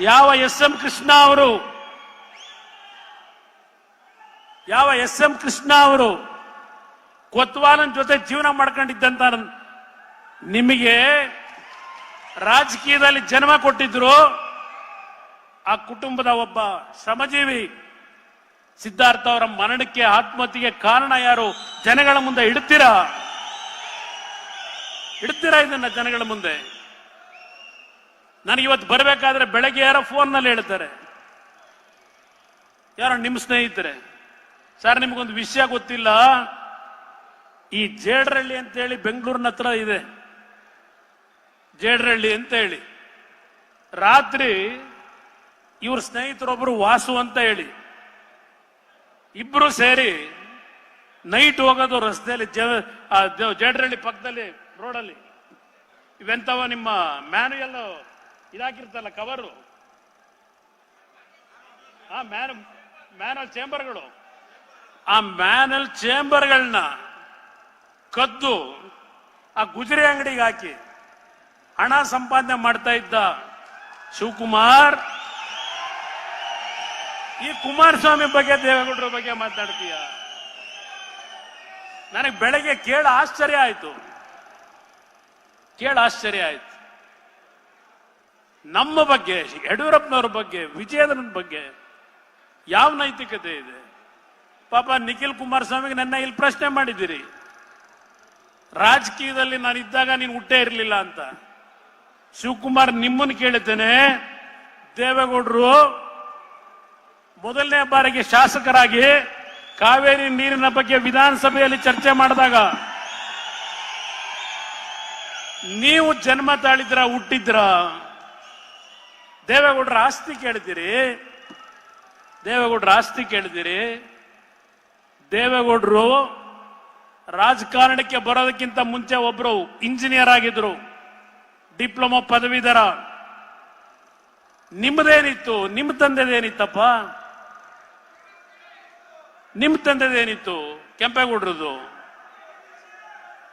ಯಾವ S M Krishna ಅವರು? ಯಾವ ಎಸ್ ಎಂ ಕೃಷ್ಣ ಅವರು ಕೊತ್ವಾಲನ್ ಜೊತೆ ಜೀವನ ಮಾಡ್ಕೊಂಡಿದ್ದಂತ ನಿಮಗೆ ರಾಜಕೀಯದಲ್ಲಿ ಜನ್ಮ ಕೊಟ್ಟಿದ್ರು? ಆ ಕುಟುಂಬದ ಒಬ್ಬ ಶ್ರಮಜೀವಿ ಸಿದ್ಧಾರ್ಥ ಅವರ ಮರಣಕ್ಕೆ ಆತ್ಮಹತ್ಯೆಗೆ ಕಾರಣ ಯಾರು? ಜನಗಳ ಮುಂದೆ ಇಡ್ತೀರಾ ಇಡ್ತೀರಾ ಇದನ್ನ ಜನಗಳ ಮುಂದೆ? ನನಗೆ ಇವತ್ತು ಬರಬೇಕಾದ್ರೆ ಬೆಳಗ್ಗೆ ಯಾರೋ ಫೋನ್ನಲ್ಲಿ ಹೇಳ್ತಾರೆ. ಯಾರೋ ನಿಮ್ಮ ಸ್ನೇಹಿತರೆ, ಸರ್ ನಿಮಗೊಂದು ವಿಷಯ ಗೊತ್ತಿಲ್ಲ. ಈ ಜೇಡ್ರಳ್ಳಿ ಅಂತ ಹೇಳಿ ಬೆಂಗಳೂರಿನ ಹತ್ರ ಇದೆ. ಜೇಡ್ರಳ್ಳಿ ಅಂತ ಹೇಳಿ ರಾತ್ರಿ ಇವ್ರ ಸ್ನೇಹಿತರೊಬ್ರು ವಾಸು ಅಂತ ಹೇಳಿ, ಇಬ್ರು ಸೇರಿ ನೈಟ್ ಹೋಗೋದು ರಸ್ತೆಯಲ್ಲಿ ಜೇಡ್ರಳ್ಳಿ ಪಕ್ಕದಲ್ಲಿ ರೋಡಲ್ಲಿ. ಇವೆಂತವ ನಿಮ್ಮ ಮ್ಯಾನುಯಲ್ ಇದಾಕಿರ್ತಲ್ಲ ಕವರು ಆ ಮ್ಯಾನ್ ಮ್ಯಾನಲ್ ಚೇಂಬರ್ಗಳು ಆ ಮ್ಯಾನಲ್ ಚೇಂಬರ್ಗಳನ್ನ ಕದ್ದು ಆ ಗುಜರಿ ಅಂಗಡಿಗೆ ಹಾಕಿ ಹಣ ಸಂಪಾದನೆ ಮಾಡ್ತಾ ಇದ್ದ ಶಿವಕುಮಾರ್. ಈ ಕುಮಾರಸ್ವಾಮಿ ಬಗ್ಗೆ, ದೇವೇಗೌಡರ ಬಗ್ಗೆ ಮಾತಾಡ್ತೀಯ? ನನಗೆ ಬೆಳಗ್ಗೆ ಕೇಳ ಆಶ್ಚರ್ಯ ಆಯ್ತು. ಕೇಳ ಆಶ್ಚರ್ಯ ಆಯ್ತು. ನಮ್ಮ ಬಗ್ಗೆ, ಯಡಿಯೂರಪ್ಪನವ್ರ ಬಗ್ಗೆ, ವಿಜಯೇಂದ್ರನ ಬಗ್ಗೆ ಯಾವ ನೈತಿಕತೆ ಇದೆ? ಪಾಪ ನಿಖಿಲ್ ಕುಮಾರಸ್ವಾಮಿಗೆ ನನ್ನ ಇಲ್ಲಿ ಪ್ರಶ್ನೆ ಮಾಡಿದ್ದೀರಿ. ರಾಜಕೀಯದಲ್ಲಿ ನಾನು ಇದ್ದಾಗ ನೀನು ಹುಟ್ಟೇ ಇರಲಿಲ್ಲ ಅಂತ. ಶಿವಕುಮಾರ್ ನಿಮ್ಮನ್ನು ಕೇಳುತ್ತೇನೆ. ದೇವೇಗೌಡರು ಮೊದಲನೇ ಬಾರಿಗೆ ಶಾಸಕರಾಗಿ ಕಾವೇರಿ ನೀರಿನ ಬಗ್ಗೆ ವಿಧಾನಸಭೆಯಲ್ಲಿ ಚರ್ಚೆ ಮಾಡಿದಾಗ ನೀವು ಜನ್ಮ ತಾಳಿದ್ರ, ಹುಟ್ಟಿದ್ರ. ದೇವೇಗೌಡರ ಆಸ್ತಿ ಕೇಳಿದಿರಿ ದೇವೇಗೌಡರ ಆಸ್ತಿ ಕೇಳಿದಿರಿ ದೇವೇಗೌಡರು ರಾಜಕಾರಣಕ್ಕೆ ಬರೋದಕ್ಕಿಂತ ಮುಂಚೆ ಒಬ್ರು ಇಂಜಿನಿಯರ್ ಆಗಿದ್ರು, ಡಿಪ್ಲೊಮಾ ಪದವೀಧರ. ನಿಮ್ಮದೇನಿತ್ತು ನಿಮ್ಮ ತಂದೆದೇನಿತ್ತಪ್ಪ? ನಿಮ್ಮ ತಂದೆದೇನಿತ್ತು? ಕೆಂಪೇಗೌಡ್ರದು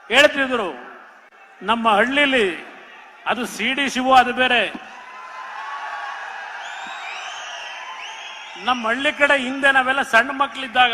ಹೇಳ್ತಿದ್ರು. ನಮ್ಮ ಹಳ್ಳಿಲಿ ಅದು ಸಿ ಡಿ ಶಿವು ಅದು ಬೇರೆ. ನಮ್ಮ ಹಳ್ಳಿ ಕಡೆ ಹಿಂದೆ ನಾವೆಲ್ಲ ಸಣ್ಣ ಮಕ್ಕಳಿದ್ದಾಗ